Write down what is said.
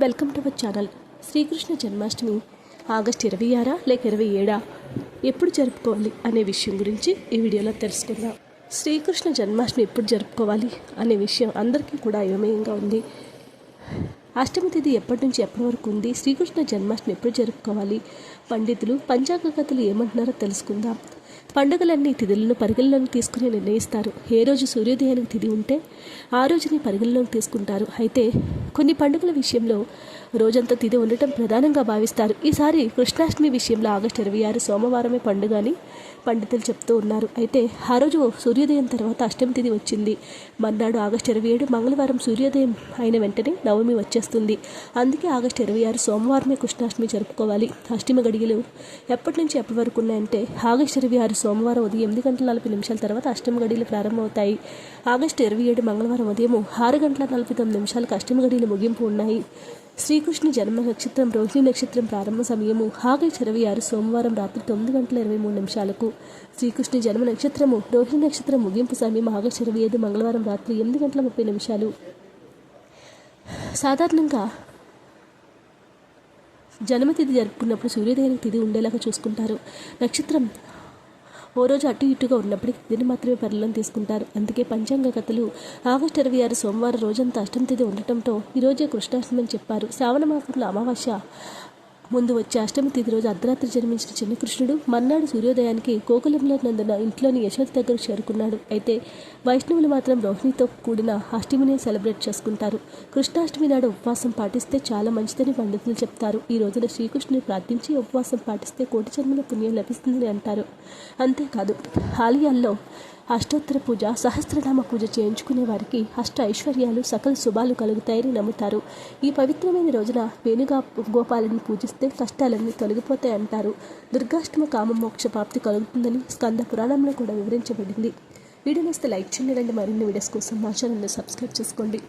Welcome to our channel. Sri Krishna Janmashtami August ఇరవై ఆరా లేక ఇరవై ఏడా? ఎప్పుడు జరుపుకోవాలి అనే విషయం గురించి ఈ వీడియోలో తెలుసుకుందాం. శ్రీకృష్ణ జన్మాష్టమి ఎప్పుడు జరుపుకోవాలి అనే విషయం అందరికీ కూడా అయోమయంగా ఉంది. అష్టమి తేదీ ఎప్పటి నుంచి ఎప్పటి వరకు ఉంది? శ్రీకృష్ణ జన్మాష్టమి ఎప్పుడు జరుపుకోవాలి? పండితులు పంచాంగ కథలు ఏమంటున్నారో తెలుసుకుందాం. పండుగలన్నీ తిథులను పరిగణలోకి తీసుకుని నిర్ణయిస్తారు. ఏ రోజు సూర్యోదయానికి తిథి ఉంటే ఆ రోజుని పరిగణలోకి తీసుకుంటారు. అయితే కొన్ని పండుగల విషయంలో రోజంతా తిథి ఉండటం ప్రధానంగా భావిస్తారు. ఈసారి కృష్ణాష్టమి విషయంలో ఆగస్టు ఇరవై ఆరు సోమవారమే పండుగ అని పండితులు చెప్తూ ఉన్నారు. అయితే ఆ రోజు సూర్యోదయం తర్వాత అష్టమి తిథి వచ్చింది. మర్నాడు ఆగస్టు ఇరవై ఏడు మంగళవారం సూర్యోదయం అయిన వెంటనే నవమి వచ్చేస్తుంది. అందుకే ఆగస్టు ఇరవై ఆరు సోమవారమే కృష్ణాష్టమి జరుపుకోవాలి. అష్టమి గడియలు ఎప్పటి నుంచి ఎప్పటి వరకు ఉన్నాయంటే ఆగస్టు ఇరవై ఆరు సోమవారం ఉదయం ఎనిమిది గంటల నలభై నిమిషాల తర్వాత అష్టమి గడియలు ప్రారంభమవుతాయి. ఆగస్టు ఇరవై ఏడు మంగళవారం ఉదయం ఆరు గంటల నలభై తొమ్మిది నిమిషాలకు అష్టమి గడియలు ముగింపు ఉన్నాయి శ్రీకృష్ణ జన్మ నక్షత్రం రోహిణి నక్షత్రం ప్రారంభ సమయము ఆగస్టు ఇరవై ఆరు సోమవారం రాత్రి తొమ్మిది గంటల ఇరవై మూడు నిమిషాలకు. శ్రీకృష్ణ జన్మ నక్షత్రము రోహిణి నక్షత్రం ముగింపు సమయం ఆగస్టు ఇరవై ఐదు మంగళవారం రాత్రి ఎనిమిది గంటల ముప్పై నిమిషాలు. సాధారణంగా జన్మతిథి జరుపుకున్నప్పుడు సూర్యోదయానికి తిథి ఉండేలాగా చూసుకుంటారు. నక్షత్రం ఓ రోజు అటు ఇటుగా ఉన్నప్పటికీ దీన్ని మాత్రమే పరిలోని తీసుకుంటారు. అందుకే పంచాంగ కథలు ఆగస్టు ఇరవై ఆరు సోమవారం రోజంతా అష్టమి తేదీ ఉండటంతో ఈరోజే కృష్ణాష్టమి అని చెప్పారు. శ్రావణ మాసంలో అమావాస్య. ముందు వచ్చే అష్టమి తిథి రోజు అర్ధరాత్రి జన్మించిన చిన్న కృష్ణుడు మర్నాడు సూర్యోదయానికి గోకులంలో నందున ఇంట్లోని యశోద దగ్గరకు చేరుకున్నాడు. అయితే వైష్ణవులు మాత్రం రోహిణితో కూడిన అష్టమిని సెలబ్రేట్ చేసుకుంటారు. కృష్ణాష్టమి నాడు ఉపవాసం పాటిస్తే చాలా మంచిదని పండితులు చెప్తారు. ఈ రోజున శ్రీకృష్ణుని ప్రార్థించి ఉపవాసం పాటిస్తే కోటి జన్మల పుణ్యం లభిస్తుందని అంటారు. అంతేకాదు ఆలయాల్లో అష్టోత్తర పూజ సహస్రనామ పూజ చేయించుకునే వారికి అష్ట ఐశ్వర్యాలు సకల శుభాలు కలుగుతాయని నమ్ముతారు. ఈ పవిత్రమైన రోజున వేణుగా గోపాలని పూజిస్తే కష్టాలన్నీ తొలగిపోతాయి అంటారు దుర్గాష్టమ కామమోక్ష ప్రాప్తి కలుగుతుందని స్కంద పురాణంలో కూడా వివరించబడింది. వీడియో నస్తే లైక్ చేయండి మరిన్ని వీడియోస్ కోసం మా ఛానల్ని సబ్స్క్రైబ్ చేసుకోండి.